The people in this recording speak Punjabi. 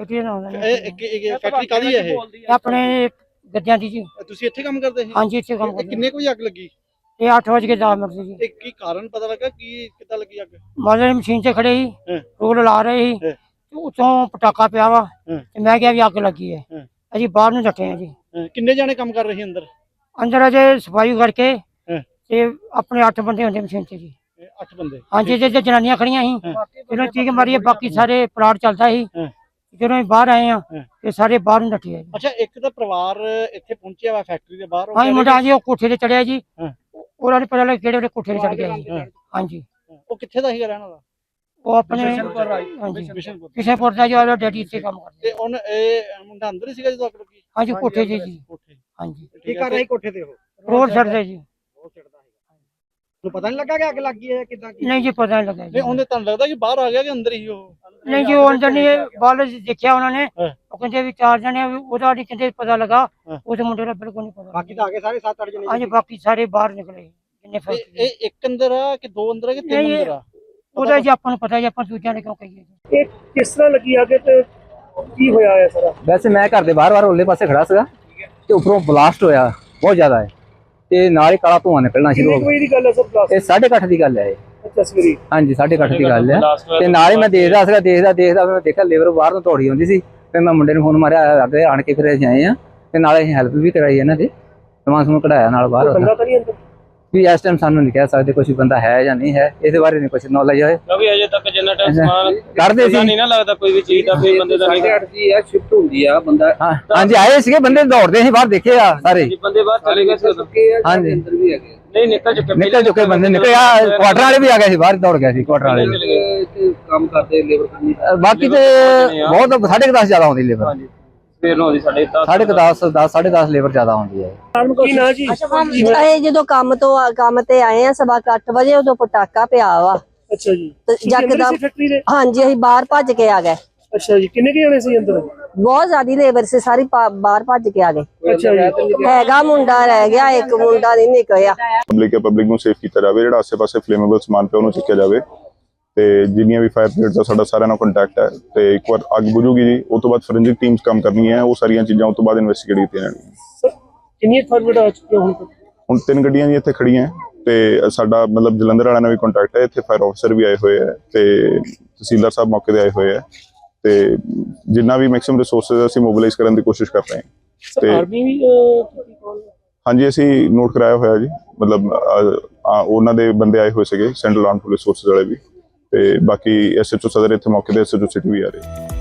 ਫੈਕਟਰੀ ਦਾ ਨਾਮ ਇਹ ਇੱਕ ਇੱਕ ਫੈਕਟਰੀ ਕਾਦੀ ਹੈ ਇਹ? ਆਪਣੇ ਗੱਦਿਆਂ ਦੀ ਜੀ। ਤੁਸੀਂ ਇੱਥੇ ਕੰਮ ਕਰਦੇ ਸੀ? ਹਾਂਜੀ ਇੱਥੇ ਕੰਮ ਇਹ ਕਰਦੇ ਕਿੰਨੇ ਕੁ ਵਜੇ ਅੱਗ ਲੱਗੀ? ਇਹ 8 ਵਜੇ ਕੇ 10 ਮਿੰਟ ਸੀ ਜੀ। ਤੇ ਕੀ ਕਾਰਨ ਪਤਾ ਲੱਗਾ? ਕੀ ਕਿੱਦਾਂ ਲੱਗੀ ਅੱਗ? ਮਾਲੇ ਮਸ਼ੀਨ ਤੇ ਖੜੇ ਸੀ ਹਾਂ। ਰੋਲ ਲਾ ਰਹੇ ਸੀ। ਹਾਂ। ਤੇ ਉੱਥੋਂ ਪਟਾਕਾ ਪਿਆ ਵਾ ਹਾਂ। ਤੇ ਮੈਂ ਕਿਹਾ ਵੀ ਅੱਗ ਲੱਗੀ ਹੈ। ਹਾਂ। ਅਸੀਂ ਬਾਹਰ ਨੂੰ ਰੱਖੇ ਆ ਜੀ। ਅਹ ਕਿੰਨੇ ਜਾਣੇ ਕੰਮ ਕਰ ਰਹੇ ਸੀ ਅੰਦਰ? ਅੰਦਰ ਅਜੇ ਸਫ਼ਾਈ ਕਰਕੇ ਹਾਂ। ਤੇ ਆਪਣੇ 8 ਬੰਦੇ ਹੁੰਦੇ ਮਸ਼ੀਨ ਤੇ ਜੀ। ਇਹ ਅੱਠ ਬੰਦੇ। ਹਾਂਜੀ ਜੇ ਜੇ ਜਨਾਨੀਆਂ ਖੜੀਆਂ ਸੀ। ਹਾਂ। ਜਦੋਂ ਚੀਕ ਮਾਰੀ ਬਾਕੀ ਸਾਰੇ ਪਲਾਟ ਚੱਲਦਾ ਸੀ। ਹਾਂ। ਜਦੋਂ ਅਸੀਂ ਬਾਹਰ ਆਏ ਆ ਹਾਂ। ਤੇ ਸਾਰੇ ਬਾਹਰ ਨੂੰ ਨੱਠੇ ਆ ਜੀ ਅੱਛਾ ਇੱਕ ਤਾਂ ਪਰਿਵਾਰ ਇੱਥੇ ਪਹੁੰਚਿਆ ਵਾ ਫੈਕਟਰੀ ਦੇ ਬਾਹਰ ਉਹ ਹਾਂਜੀ ਮੁੰਡਾ ਜੀ ਉਹ ਕੋਠੇ ਤੇ ਚੜਿਆ ਜੀ। ਹਾਂ। ਉਹਨਾਂ ਨੇ ਪਤਾ ਲੱਗ ਕਿਹੜੇ ਵੇਲੇ ਕੋਠੇ ਤੇ ਚੜ ਗਿਆ ਜੀ। ਹਾਂ। ਹਾਂਜੀ। ਉਹ ਕਿੱਥੇ ਦਾ ਸੀਗਾ ਰਹਿਣ ਵਾਲਾ? ਉਹ ਆਪਣੇ ਬਿਸ਼ਨਪੁਰ ਹਾਂਜੀ। ਬਿਸ਼ਨਪੁਰ। ਕਿਸ਼ਨਪੁਰ ਦਾ ਜੋ ਡੈਡੀ ਇੱਥੇ ਕੰਮ ਕਰਦੇ। ਤੇ ਉਹਨ ਇਹ ਮੁੰਡਾ ਅੰਦਰ ਹੀ ਸੀਗਾ ਜਦੋਂ ਅੱਗ ਲੱਗੀ ਹਾਂਜੀ ਕੋਠੇ ਤੇ ਜੀ। ਕੋਠੇ। ਹਾਂਜੀ। ਕੀ ਕਰ ਰਹੀ ਕੋਠੇ ਤੇ ਉਹ ਰੋਡ ਛੱਡਦੇ ਜੀ। ਉਹ ਚੜਦਾ ਹੈਗਾ ਨੂੰ ਪਤਾ ਨਹੀਂ ਲੱਗਾ ਕਿ ਅੱਗ ਲੱਗੀ ਹੈ ਕਿਦਾਂ ਕੀ? ਨਹੀਂ ਜੀ ਪਤਾ ਨਹੀਂ ਲੱਗਾ ਜੀ। ਉਹਨੇ ਤੁਹਾਨੂੰ ਲੱਗਦਾ ਕਿ ਬਾਹਰ ਆ ਗਿਆ ਕਿ ਅੰਦਰ ਹੀ ਉਹ? ਨਹੀਂ ਜੀ ਉਹ ਅੰਦਰ ਨਹੀਂ ਬਾਲ ਦੇਖਿਆ ਉਹਨਾਂ ਨੇ। ਉਹ ਕਹਿੰਦੇ ਵੀ ਚਾਰ ਜਣੇ ਉਹਦਾ ਨਹੀਂ ਕਹਿੰਦੇ ਪਤਾ ਲੱਗਾ। ਉਸ ਮੁੰਡੇ ਦਾ ਬਿਲਕੁਲ ਨਹੀਂ ਪਤਾ। ਬਾਕੀ ਤਾਂ ਆ ਗਏ ਸਾਰੇ 7-8 ਜਣੇ ਹਾਂਜੀ ਬਾਕੀ ਸਾਰੇ ਬਾਹਰ ਨਿਕਲੇ। ਜਿੰਨੇ ਇਹ ਫੈਕਟਰੀ ਇਹ ਇੱਕ ਅੰਦਰ ਆ ਕਿ ਦੋ ਅੰਦਰ ਆ ਕਿ ਤਿੰਨ ਅੰਦਰ ਆ? ਉਹਦਾ ਜੀ ਆਪਾਂ ਨੂੰ ਪਤਾ ਜੀ ਆਪਾਂ ਦੂਜਿਆਂ ਨੇ ਕਿਉਂ ਕਹੀਏ ਜੀ। ਇਹ ਕਿਸ ਤਰ੍ਹਾਂ ਲੱਗੀ ਅੱਗ ਤੇ ਕੀ ਹੋਇਆ ਹੈ ਸਾਰਾ? ਵੈਸੇ ਮੈਂ ਘਰ ਦੇ ਬਾਹਰ-ਬਾਹਰ ਉਹਲੇ ਪਾਸੇ ਖੜਾ ਸੀਗਾ ਤੇ ਉੱਪਰੋਂ ਬਲਾਸਟ ਹੋਇਆ ਬਹੁਤ ਜ਼ਿਆਦਾ ਹੈ। ਤੇ ਨਾਲ ਹੀ ਕਾਲਾ ਧੂੰਆਂ ਨਿਕਲਣਾ ਸ਼ੁਰੂ ਹੋ ਕੁ ਵਜੇ ਦੀ ਗੱਲ ਹੈ ਸਰ ਪਲਾਸ ਗਿਆ ਇਹ 8:30 ਦੀ ਗੱਲ ਹੈ ਇਹ ਤਸਵੀਰੀ ਹਾਂਜੀ 8:30 ਦੀ ਗੱਲ ਹੈ ਤੇ ਨਾਲ ਹੀ ਮੈਂ ਦੇਖਦਾ ਸੀਗਾ ਦੇਖਦਾ ਦੇਖਦਾ ਫਿਰ ਮੈਂ ਦੇਖਿਆ ਲੇਬਰ ਬਾਹਰ ਤੋਂ ਦੌੜੀ ਆਉਂਦੀ ਸੀ। ਫਿਰ ਮੈਂ ਮੁੰਡੇ ਨੂੰ ਫੋਨ ਮਾਰਿਆ ਅੱਗੇ ਆਣ ਕੇ ਫਿਰ ਅਸੀਂ ਆਏ ਆ। ਤੇ ਨਾਲੇ ਅਸੀਂ ਹੈਲਪ ਵੀ ਕਰਾਈ ਇਹਨਾਂ ਦੀ। ਸਮਾਨ ਸਮੂਨ ਕਢਾਇਆ ਨਾਲ ਬਾਹਰ ਬੰਦਾ ਤਾਂ ਨਹੀਂ ਅੰਦਰ? ਵੀ ਇਸ ਟਾਈਮ ਸਾਨੂੰ ਨਹੀਂ ਕਹਿ ਸਕਦੇ ਕੋਈ ਬੰਦਾ ਹੈ ਜਾਂ ਨਹੀਂ ਹੈ। ਇਹਦੇ ਬਾਰੇ ਨਹੀਂ ਕੁਝ ਨੌਲੇਜ ਹੈ ਕਿਉਂਕਿ ਅਜੇ ਤੱਕ ਜਿੰਨਾ ਟਾਈਮ ਸਮਾਨ ਕਰਦੇ ਪਤਾ ਸੀ। ਨਹੀਂ ਨਾ ਲੱਗਦਾ ਕੋਈ ਵੀ ਚੀਜ਼ ਦਾ ਕੋਈ ਬੰਦੇ ਦਾ ਨਹੀਂ। ਜੀ ਆ ਸ਼ਿਫਟ ਹੁੰਦੀ ਆ ਬੰਦਾ ਹਾਂ। ਹਾਂਜੀ ਆਏ ਸੀਗੇ ਬੰਦੇ ਦੌੜਦੇ ਸੀ ਬਾਹਰ ਦੇਖੇ ਆ ਸਾਰੇ। ਜੀ ਬੰਦੇ ਬਾਹਰ ਚਲੇ ਗਏ ਸੀ ਉਦੋਂ। ਕੇ ਆ ਹਾਂਜੀ। ਅੰਦਰ ਵੀ ਹੈਗੇ ਨਹੀਂ ਨਿਕਲ ਚੁੱਕੇ ਨਿਕਲ ਚੁੱਕੇ ਬੰਦੇ ਨਿਕਲ ਆ ਕੁਆਟਰ ਵਾਲੇ ਵੀ ਆ ਗਏ ਸੀ ਬਾਹਰ ਦੌੜ ਗਏ ਸੀ ਕੁਆਟਰ ਵਾਲੇ ਵੀ। ਚਲੇ ਗਏ ਤੇ ਕੰਮ ਕਰਦੇ ਲੇਬਰ ਕਰਨੀ। ਅ, ਬਾਕੀ ਤੇ ਬਹੁਤ ਸਾਢੇ ਕੁ ਦਸ ਜ਼ਿਆਦਾ ਆਉਂਦੀ ਲੇਬਰ ਹਾਂਜੀ ਸਵੇਰ ਨੂੰ ਆਉਂਦੀ ਸਾਡੇ ਦਸ ਸਾਢੇ ਕੁ ਦਸ 10 ਸਾਢੇ 10 ਲੇਬਰ ਜ਼ਿਆਦਾ ਆਉਂਦੀ ਹੈ। ਕੀ ਨਾ ਜੀ? ਅਸੀਂ ਜਦੋਂ ਕੰਮ ਤੋਂ ਆ- ਕੰਮ ਤੇ ਆਏ ਆ ਸਵਾ ਕੁ ਅੱਠ ਵਜੇ ਉਦੋਂ ਪਟਾਕਾ ਪਿਆ ਵਾ। ਅੱਛਾ ਜੀ। ਦੇ? ਹਾਂਜੀ ਅਸੀਂ ਬਾਹਰ ਭੱਜ ਕੇ ਆ ਗਏ। ਅੱਛਾ ਜੀ ਕਿੰਨੇ ਕੁ ਜਣੇ ਸੀ ਅੰਦਰ? ਬਹੁਤ ਜ਼ਿਆਦੀ ਲੇਬਰ ਸੀ ਸਾਰੀ ਪਾ- ਬਾਹਰ ਭੱਜ ਕੇ ਆ ਗਏ। ਅੱਛਾ ਜੀ। ਹੈਗਾ ਮੁੰਡਾ ਰਹਿ ਗਿਆ ਇੱਕ ਮੁੰਡਾ ਨਹੀਂ ਨਿਕਲਿਆ। ਪਬਲਿਕ ਹੈ ਪਬਲਿਕ ਨੂੰ ਸੇਫ ਕੀਤਾ ਜਾਵੇ ਜਿਹੜਾ ਆਸ-ਪਾਸੇ ਫਲੇਮੇਬਲ ਸਮਾਨ ਪਿਆ ਉਹਨੂੰ ਚੱਕਿਆ ਜਾਵੇ। ਤੇ ਜਿੰਨੀਆਂ ਵੀ ਫਾਇਰ ਬ੍ਰਿਗੇਡ ਦਾ ਸਾਡਾ ਸਾਰਿਆਂ ਨਾਲ ਕੰਟੈਕਟ ਹੈ। ਤੇ ਇੱਕ ਵਾਰ ਅੱਗ ਬੁਝੂਗੀ ਜੀ ਉਸ ਤੋਂ ਬਾਅਦ ਫੋਰੈਂਸਿਕ ਟੀਮਸ ਕੰਮ ਕਰਨੀਆਂ ਹੈ ਉਹ ਸਾਰੀਆਂ ਚੀਜ਼ਾਂ ਉਸ ਤੋਂ ਬਾਅਦ ਇਨਵੈਸਟੀਗੇਟ ਕੀਤੀਆਂ ਜਾਣਗੀਆਂ। ਸਰ ਕਿੰਨੀ ਫਾਰਵਰਡ ਆ ਚੁੱਕੀ ਹੁਣ ਤੱਕ? ਹੁਣ ਤਿੰਨ ਗੱਡੀਆਂ ਜੀ ਇੱਥੇ ਖੜੀਆਂ ਹੈ ਤੇ ਸਾਡਾ ਮਤਲਬ ਜਲੰਧਰ ਵਾਲਿਆਂ ਨਾਲ ਵੀ ਕੰਟੈਕਟ ਹੈ ਇੱਥੇ ਫਾਇਰ ਆਫੀਸਰ ਵੀ ਆਏ ਹੋਏ ਹੈ ਤੇ ਤਹਿਸੀਲਦਾਰ ਸਾਹਿਬ ਮੌਕੇ ਤੇ ਆਏ ਹੋਏ ਹੈ। ਤੇ ਜਿੰਨਾ ਵੀ ਮੈਕਸਿਮਮ ਰਿਸੋਰਸਸ ਅਸੀਂ ਮੋਬਿਲਾਈਜ਼ ਕਰਨ ਦੀ ਕੋਸ਼ਿਸ਼ ਕਰ ਰਹੇ ਹਾਂ। ਤੇ- ਆਰਮੀ ਵੀ? ਹਾਂਜੀ ਅਸੀਂ ਨੋਟ ਕਰਾਇਆ ਹੋਇਆ ਜੀ। ਮਤਲਬ ਉਹਨਾਂ ਦੇ ਬੰਦੇ ਆਏ ਹੋਏ ਸੀਗੇ ਸੈਂਟਰਲ ਆਰਮ ਪੁਲਿਸ ਫੋਰਸ ਵਾਲੇ ਵੀ। ਤੇ ਬਾਕੀ ਐਸਐਚਓ ਸਦਰ ਇੱਥੇ ਮੌਕੇ ਤੇ ਐਸਐਚਓ ਸਿਟੀ ਵੀ ਆ ਰਹੇ।